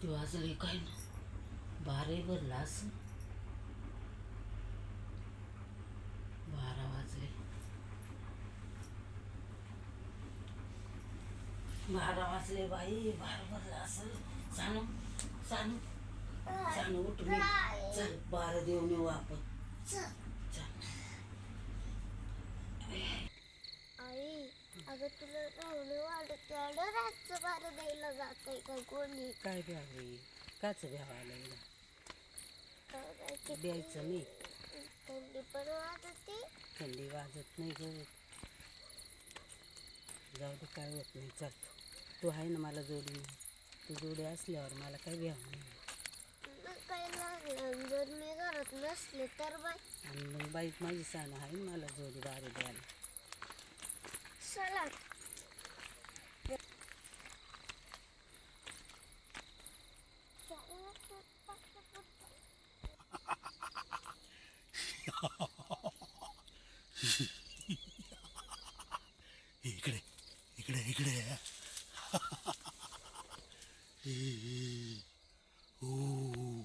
किती वाजले काय ना बाराही भरला असं बारा वाजले बारा वाजले बाई बारा भरला असं सानू सानू सांगू उठून ये. चल बारा देऊन येऊ आपण चल आई अगं तुला राहुल बारा द्यायला जातंय का कोणी? काय द्यावे? काच द्यावा लागला काय द्यायचं नाही. थंडी पण वाजते. थंडी वाजत नाही ग. जाऊ दे काय होत नाही. चल. तू आहे ना मला जोडी. तू जोडी असल्यावर मला काही भ्याव नाही. मग काय लागलं जर मी घरात नसले तर बाय आणि मग बाईक माझी सानं आहे मला जोडी दारू द्यायला. चला. इकडे इकडे इकडे. ऊ,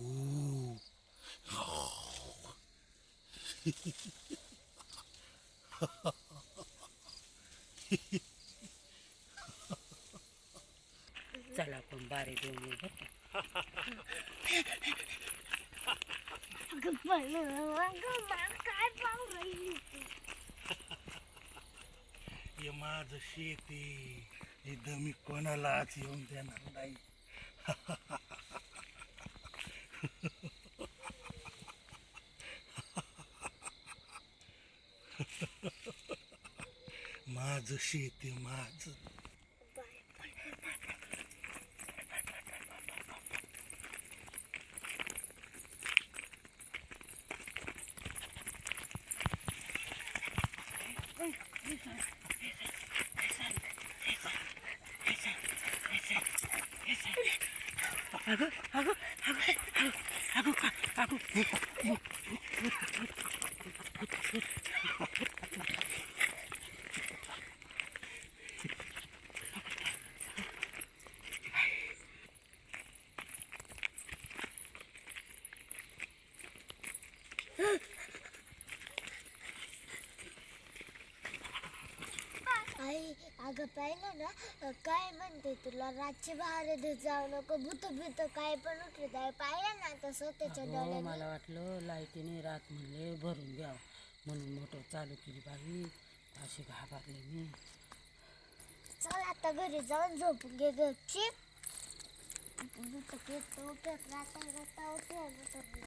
ऊ. चला आपण बारे देऊन येऊ बरं का? काय पाहू राहिली तू हे माझं शेत आहे इथं मी कोणालाच येऊन देणार नाही. माझं शेत आहे माझं आई अगं पाहिलं ना काय म्हणते तुला? रातची बाहेर जाऊ नको. भूत भूत काय पण उठले आहे पाहिलं ना तसं त्याच्या डोळ्याने. मला वाटलं लाईटीने रात म्हणले भरून द्यावं. म्हणून मोटर चालू केली बाई. अशी घाबरले मी. चल आता घरी जाऊन झोपून घे गपची भूत रात्र रात्र